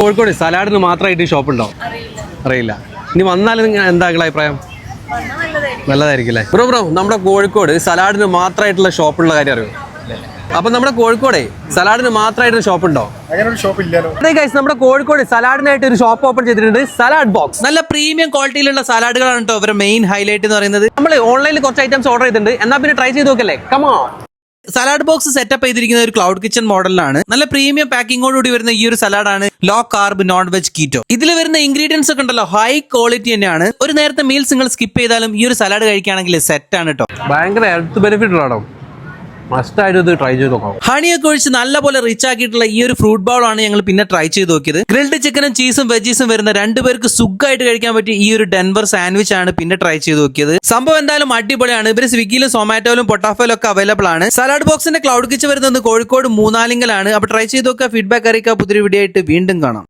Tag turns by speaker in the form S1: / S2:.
S1: കോഴിക്കോട് സലാഡിന് മാത്രമായിട്ട് ഷോപ്പ് ഉണ്ടോ അറിയില്ല. ഇനി വന്നാലും നിങ്ങൾ എന്താ അഭിപ്രായം? നല്ലതായിരിക്കും. അല്ലേ? ബ്രോ ബ്രോ നമ്മുടെ കോഴിക്കോട് സലാഡിന് മാത്രമായിട്ടുള്ള ഷോപ്പുള്ള കാര്യം അറിയോ? അപ്പൊ നമ്മുടെ കോഴിക്കോടേ സലാഡിന് മാത്രമായിട്ട് ഷോപ്പ് ഉണ്ടോ
S2: അങ്ങനെ ഒരു ഷോപ്പ് ഇല്ലല്ലോ.
S1: അതെ ഗൈസ് നമ്മുടെ കോഴിക്കോട് സലാഡിനായിട്ട് ഒരു ഷോപ്പ് ഓപ്പൺ ചെയ്തിട്ടുണ്ട്. സലാഡ് ബോക്സ്
S3: നല്ല പ്രീമിയം ക്വാളിറ്റിയിലുള്ള സലാഡുകളാണ് കേട്ടോ അവരുടെ മെയിൻ ഹൈലൈറ്റ് എന്ന് പറയുന്നത്.
S1: നമ്മൾ ഓൺലൈനിൽ കുറച്ച് ഐറ്റംസ് ഓർഡർ ചെയ്തിട്ടുണ്ട്. എന്നാ പിന്നെ ട്രൈ ചെയ്ത് നോക്കല്ലേ? കമാ
S3: സലാഡ് ബോക്സ് സെറ്റപ്പ് ചെയ്തിരിക്കുന്ന ഒരു ക്ലൗഡ് കിച്ചൺ മോഡലാണ് നല്ല പ്രീമിയം പാക്കിങ്ങോടുകൂടി വരുന്ന ഈ ഒരു സലാഡാണ് low carb non veg keto ഇതിൽ വരുന്ന ഇൻഗ്രീഡിയൻസ് ഒക്കെ ഉണ്ടല്ലോ ഹൈ ക്വാളിറ്റി തന്നെയാണ്. ഒരു നേരത്തെ മീൽസ് നിങ്ങൾ സ്കിപ്പ് ചെയ്താലും ഈ ഒരു സലാഡ് കഴിക്കുകയാണെങ്കിൽ സെറ്റ് ആണ് കേട്ടോ
S1: ഭയങ്കര ഹെൽത്ത് ബെനിഫിറ്റ് ഉള്ളതാണോ? മസ്റ്റ് ആയിട്ട് ഇത് ട്രൈ ചെയ്ത് നോക്കാം.
S3: ഹണിയൊക്കെ ഒഴിച്ച് നല്ലപോലെ റിച്ച് ആക്കിയിട്ടുള്ള ഈ ഒരു ഫ്രൂട്ട് ബൗൾ ആണ് ഞങ്ങൾ പിന്നെ ട്രൈ ചെയ്ത് നോക്കിയത്. ഗ്രിൽഡ് ചിക്കനും ചീസും വെജീസും വരുന്ന രണ്ടുപേർക്ക് സുഖമായിട്ട് കഴിക്കാൻ പറ്റിയ ഈ ഒരു ഡെൻവർ സാൻഡ്വിച്ച് ആണ് പിന്നെ ട്രൈ ചെയ്ത് നോക്കിയത്. സംഭവം എന്തായാലും അടിപൊളിയാണ്. ഇവർ സ്വിഗ്ഗിയിലും സൊമാറ്റോയിലും പൊട്ടാഫോയിലും ഒക്കെ അവൈലബിൾ ആണ്. സലാഡ് ബോക്സിന്റെ ക്ലൗഡ് കിച്ച് വരുന്നത് കോഴിക്കോട് മൂന്നാലിങ്കലാണ്. അപ്പൊ ട്രൈ ചെയ്ത് നോക്കുക ഫീഡ്ബാക്ക് അറിയിക്കുക. പുതിയൊരു വീഡിയോ ആയിട്ട് വീണ്ടും കാണാം.